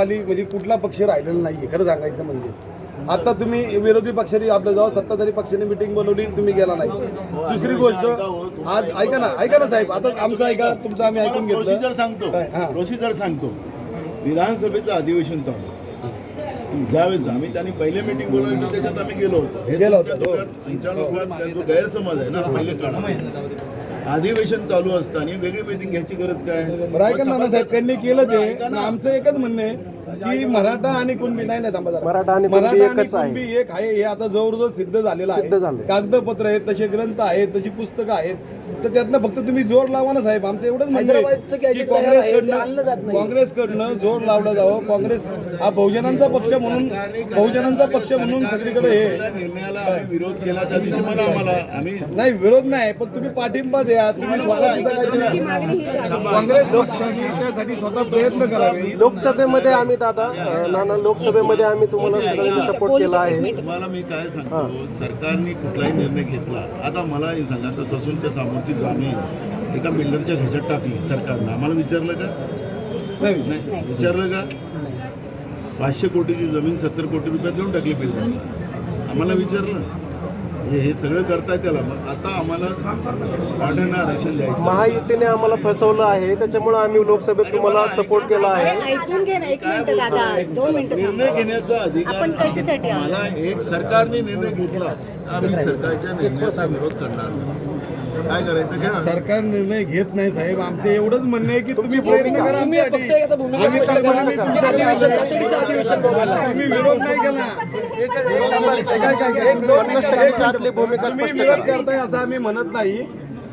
आली म्हणजे कुठला पक्ष राहिलेला नाहीये खरं सांगायचं म्हणजे. आता तुम्ही विरोधी पक्षाने आपल्या जेव्हा सत्ताधारी पक्षाने मिटिंग बोलवली तुम्ही गेला नाही. दुसरी गोष्ट आज ऐका ना ऐका ना साहेब आता आमचं ऐका तुमचं आम्ही ऐकून प्रोसिजर घेतलं सांगतो. प्रोसिजर सांगतो विधानसभेचं अधिवेशन चालू. ज्यावेळेस आम्ही त्यांनी पहिले मीटिंग बोलवली त्याच्यात आम्ही गेलो होतो. गेलो हो. गैरसमज आहे ना पहिले काढा. अधिवेशन चालू असताना वेगळी मीटिंग घ्यायची गरज काय बरं ऐका ना नाना साहेब त्यांनी केलं ते. आमचं एकच म्हणणं आहे की मराठा आणि कुणबी नाही नाही थांबा जरा. मराठा आणि कुणबी एकच आहे. कुणबी एक आहे हे आता जवळजवळ सिद्ध झालेलं सिद्ध आहे झालंय. कागदपत्र आहेत तसे ग्रंथ आहेत तशी पुस्तकं आहेत तर त्यातनं फक्त तुम्ही जोर लावा ना साहेब आमचं एवढंच म्हणणं आहे हैदराबादचं की गॅजेट तयार आहे, ते आणलं जात काँग्रेसकडनं नाही. काँग्रेसकडनं जोर लावला जावं काँग्रेस हा बहुजनांचा पक्ष म्हणून बहुजनांचा पक्ष म्हणून सगळीकडे हे सरकारच्या निर्णयाला आम्ही विरोध केला त्या दिवशी मला आम्हाला आम्ही नाही विरोध नाही पण तुम्ही पाठिंबा द्या तुम्ही स्वतः तिथं काहीतरी- काँग्रेस पक्षाने त्यासाठी स्वतः प्रयत्न करावे लोकसभेमध्ये आम्ही दादा नाना लोकसभेमध्ये आम्ही तुम्हाला सगळ्यांनी सपोर्ट केला आहे. तुम्हाला मी काय सांगतो सरकारने कुठलाही निर्णय घेतला आता मला हे सांगा आता ससूनच्या समोरची जामीन एका बिल्डरच्या घशात टाकली सरकारनं. आम्हाला विचारलं का? नाही. नाही. विचारलं का? पाचशे कोटीची जमीन सत्तर कोटी रुपयात देऊन टाकली बिल्डरला आम्हाला विचारलं. हे सगळं करताय त्याला. मग आता आम्हाला वाढणं आरक्षण द्यायचं. महायुतीने आम्हाला फसवलं आहे त्याच्यामुळे आम्ही लोकसभेत तुम्हाला सपोर्ट केला आहे. ऐकून घे ना एक मिनिट दादा दोन मिनिटं निर्णय थांबा. घेण्याचा अधिकार आपण कशासाठी आलो? मला एक सरकारने निर्णय घेतला. आम्ही सरकारच्या निर्णयाचा विरोध करणार नाही. काय करायचं घ्या सरकार निर्णय घेत नाही साहेब आमचं एवढंच म्हणणं आहे की तुम्ही प्रयत्न करा तुम्ही आमच्यासाठी. फक्त एकदा भूमिका आम्ही स्पष्ट तर करा. म्हणून तुमच्यासाठी अधिवेशन आलोय. तातडीचं अधिवेशन बोलवलं. तुम्ही विरोध नाही केला काय काय काय एक दोन मिनिटं आतली भूमिका तुम्ही स्पष्ट विरोध करा. करताय असं आम्ही म्हणत नाही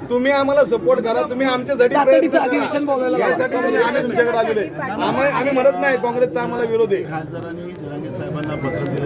तुम्ही आम्हाला सपोर्ट करा तुम्ही आमच्यासाठी तातडीचं प्रयत्न करा. अधिवेशन. यासाठी आम्ही तुमच्याकडे आलेले आम्ही आम्ही म्हणत नाही काँग्रेसचा आम्हाला विरोध आहे खासदारांनी जरांगे साहेबांना पत्र दिलं